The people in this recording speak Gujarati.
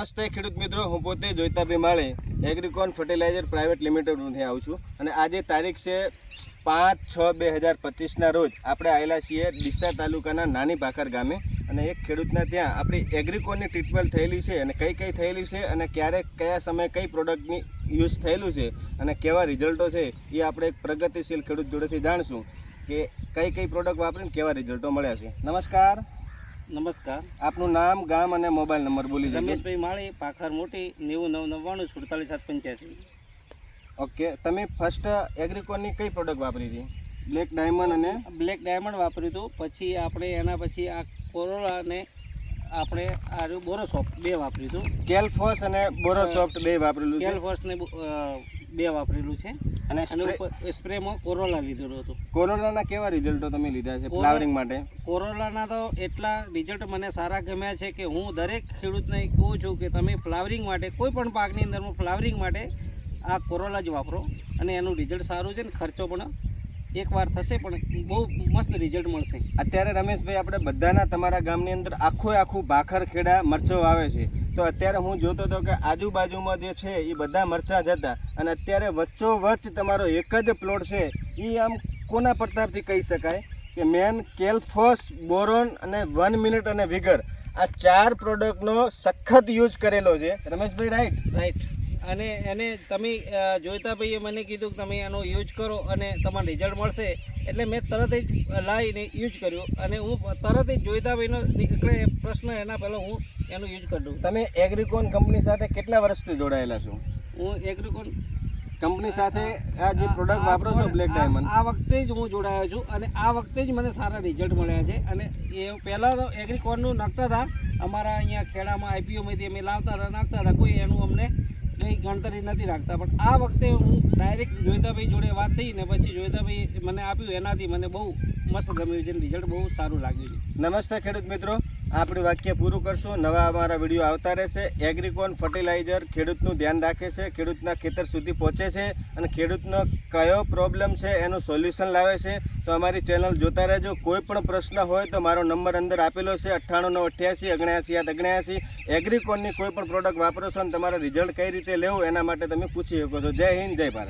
નમસ્તે ખેડૂત મિત્રો, હું પોતે જોઈતા માળે એગ્રીકોન ફર્ટિલાઇઝર પ્રાઇવેટ લિમિટેડમાંથી આવું છું. અને આજે તારીખ છે પાંચ છ બે હજાર પચીસના રોજ આપણે આવેલા છીએ ડીસા તાલુકાના નાની ભાખર ગામે. અને એક ખેડૂતના ત્યાં આપણી એગ્રીકોનની ટ્રીટમેન્ટ થયેલી છે અને કઈ કઈ થયેલી છે અને ક્યારે કયા સમયે કઈ પ્રોડક્ટની યુઝ થયેલું છે અને કેવા રિઝલ્ટો છે એ આપણે એક પ્રગતિશીલ ખેડૂત જોડેથી જાણશું કે કઈ કઈ પ્રોડક્ટ વાપરીને કેવા રિઝલ્ટો મળ્યા છે. નમસ્કાર. નમસ્કાર. આપનું નામ ગામ અને મોબાઈલ નંબર બોલી રમેશભાઈ માળી પાખર મોટી નેવું નવ નવ્વાણું સુડતાલીસ સાત પંચ્યાસી. ઓકે તમે ફર્સ્ટ એગ્રીકોનની કઈ પ્રોડક્ટ વાપરી હતી? બ્લેક ડાયમંડ અને? બ્લેક ડાયમંડ વાપર્યું હતું. પછી આપણે એના પછી આ કોરોલા અને આપણે આ બોરોસોફ્ટ બે વાપર્યું હતું. કેલફોસ અને બોરોસોફ્ટ બે વાપરેલું છે. કેલફોર્સ ને બો- વાપરેલું છે. અને સ્પ્રેમાં કોરોલા લીધેલો હતો. કોરોલાના કેવા રિઝલ્ટો તમે લીધા છે ફ્લાવરિંગ માટે? કોરોલાના તો એટલા રિઝલ્ટ મને સારા ગમ્યા છે કે હું દરેક ખેડૂતને કહું છું કે તમે ફ્લાવરિંગ માટે કોઈ પણ પાકની અંદરમાં ફ્લાવરિંગ માટે આ કોરોલા જ વાપરો. અને એનું રિઝલ્ટ સારું છે ને ખર્ચો પણ એકવાર થશે પણ બહુ મસ્ત રિઝલ્ટ મળશે. અત્યારે રમેશભાઈ આપણે બધાના તમારા ગામની અંદર આખું આખું ભાખર ખેડા મરચો વાવે છે. તો અત્યારે હું જોતો હતો કે આજુબાજુમાં જે છે એ બધા મરચાં જ હતા. અને અત્યારે વચ્ચોવચ્ચ તમારો એક જ પ્લોટ છે. એ આમ કોના પ્રતાપથી કહી શકાય? કે મેન કેલ્ફોસ બોરોન અને વન મિનિટ અને વિગર આ ચાર પ્રોડક્ટનો સખત યુઝ કરેલો છે. રમેશભાઈ રાઈટ રાઈટ અને એને તમે જોઈતા ભાઈએ મને કીધું કે તમે એનો યુઝ કરો અને તમારે રિઝલ્ટ મળશે. એટલે મેં તરત જ લાવીને યુઝ કર્યો અને હું તરત જ જોઈતા ભાઈનો નીકળે પ્રશ્ન એના પહેલાં હું એનો યુઝ કરી દઉં. તમે એગ્રીકોન કંપની સાથે કેટલા વર્ષથી જોડાયેલા છો? હું એગ્રીકોન કંપની સાથે આ જે પ્રોડક્ટ વાપરો છો બ્લેક ડાયમંડ આ વખતે જ હું જોડાયો છું અને આ વખતે જ મને સારા રિઝલ્ટ મળ્યા છે. અને એ પહેલાં તો એગ્રીકોનનું નાખતા હતા. અમારા અહીંયા ખેડામાં આઈપીઓમાંથી અમે લાવતા હતા નાખતા હતા. કોઈ એનું ગણતરી નથી રાખતા, પણ આ વખતે હું ડાયરેક્ટ જોઈતાભાઈ જોડે વાત થઈ ને પછી જોઈતાભાઈ મને આપ્યું, એનાથી મને બહુ મસ્ત ગમ્યું છે રિઝલ્ટ બહુ સારું લાગ્યું છે. નમસ્તે ખેડૂત મિત્રો. આપણે વાક્ય પૂરું કરશું. નવા અમારા વીડિયો આવતા રહેશે. એગ્રીકોન ફર્ટિલાઇઝર ખેડૂતનું ધ્યાન રાખે છે. ખેડૂતના ખેતર સુધી પહોંચે છે અને ખેડૂતનો કયો પ્રોબ્લેમ છે એનું સોલ્યુશન લાવે છે. તો અમારી ચેનલ જોતા રહેજો. કોઈ પણ પ્રશ્ન હોય તો મારો નંબર અંદર આપેલો છે. અઠ્ઠાણું નવ અઠ્યાસી અગણ્યાસી યાદ અગણ્યાસી એગ્રીકોનની કોઈ પણ પ્રોડક્ટ વાપરો છો અને તમારે રિઝલ્ટ કઈ રીતે લેવું એના માટે તમે પૂછી શકો છો. જય હિન્દ, જય ભારત.